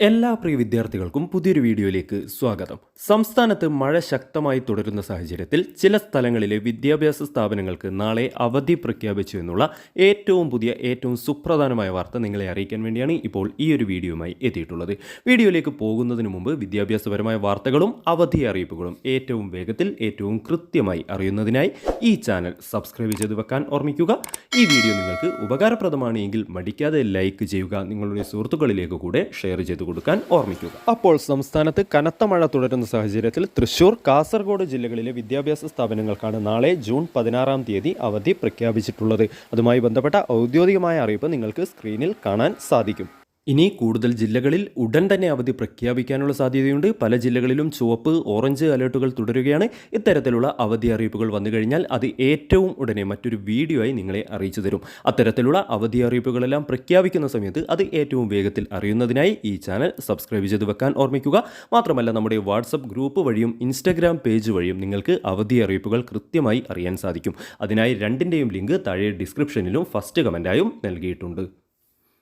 എല്ലാ പ്രിയ വിദ്യാർത്ഥികൾക്കും പുതിയൊരു വീഡിയോയിലേക്ക് സ്വാഗതം. സംസ്ഥാനത്ത് മഴ ശക്തമായി തുടരുന്ന സാഹചര്യത്തിൽ ചില സ്ഥലങ്ങളിലെ വിദ്യാഭ്യാസ സ്ഥാപനങ്ങൾക്ക് നാളെ അവധി പ്രഖ്യാപിച്ചു എന്നുള്ള ഏറ്റവും പുതിയ ഏറ്റവും സുപ്രധാനമായ വാർത്ത നിങ്ങളെ അറിയിക്കാൻ വേണ്ടിയാണ് ഇപ്പോൾ ഈ ഒരു വീഡിയോയുമായി എത്തിയിട്ടുള്ളത്. വീഡിയോയിലേക്ക് പോകുന്നതിന് മുമ്പ് വിദ്യാഭ്യാസപരമായ വാർത്തകളും അവധി അറിയിപ്പുകളും ഏറ്റവും വേഗത്തിൽ ഏറ്റവും കൃത്യമായി അറിയുന്നതിനായി ഈ ചാനൽ സബ്സ്ക്രൈബ് ചെയ്ത് വെക്കാൻ ഓർമ്മിക്കുക. ഈ വീഡിയോ നിങ്ങൾക്ക് ഉപകാരപ്രദമാണ് എങ്കിൽ മടിക്കാതെ ലൈക്ക് ചെയ്യുക നിങ്ങളുടെ സുഹൃത്തുക്കളിലേക്ക് കൂടെ ഷെയർ ചെയ്ത് കൊടുക്കാൻ ഓർമ്മിക്കുക. അപ്പോൾ സംസ്ഥാനത്ത് കനത്ത മഴ തുടരുന്ന സാഹചര്യത്തിൽ തൃശൂർ കാസർഗോഡ് ജില്ലകളിലെ വിദ്യാഭ്യാസ സ്ഥാപനങ്ങൾക്കാണ് നാളെ ജൂൺ പതിനാറാം തീയതി അവധി പ്രഖ്യാപിച്ചിട്ടുള്ളത്. അതുമായി ബന്ധപ്പെട്ട ഔദ്യോഗികമായ അറിയിപ്പ് നിങ്ങൾക്ക് സ്ക്രീനിൽ കാണാൻ സാധിക്കും. ഇനി കൂടുതൽ ജില്ലകളിൽ ഉടൻ തന്നെ അവധി പ്രഖ്യാപിക്കാനുള്ള സാധ്യതയുണ്ട്. പല ജില്ലകളിലും ചുവപ്പ് ഓറഞ്ച് അലേർട്ടുകൾ തുടരുകയാണ്. ഇത്തരത്തിലുള്ള അവധി അറിയിപ്പുകൾ വന്നു കഴിഞ്ഞാൽ അത് ഏറ്റവും ഉടനെ മറ്റൊരു വീഡിയോ ആയി നിങ്ങളെ അറിയിച്ചു തരും. അത്തരത്തിലുള്ള അവധി അറിയിപ്പുകളെല്ലാം പ്രഖ്യാപിക്കുന്ന സമയത്ത് അത് ഏറ്റവും വേഗത്തിൽ അറിയുന്നതിനായി ഈ ചാനൽ സബ്സ്ക്രൈബ് ചെയ്ത് വെക്കാൻ ഓർമ്മിക്കുക. മാത്രമല്ല നമ്മുടെ വാട്സപ്പ് ഗ്രൂപ്പ് വഴിയും ഇൻസ്റ്റഗ്രാം പേജ് വഴിയും നിങ്ങൾക്ക് അവധി അറിയിപ്പുകൾ കൃത്യമായി അറിയാൻ സാധിക്കും. അതിനായി രണ്ടിന്റെയും ലിങ്ക് താഴെ ഡിസ്ക്രിപ്ഷനിലും ഫസ്റ്റ് കമന്റായും നൽകിയിട്ടുണ്ട്.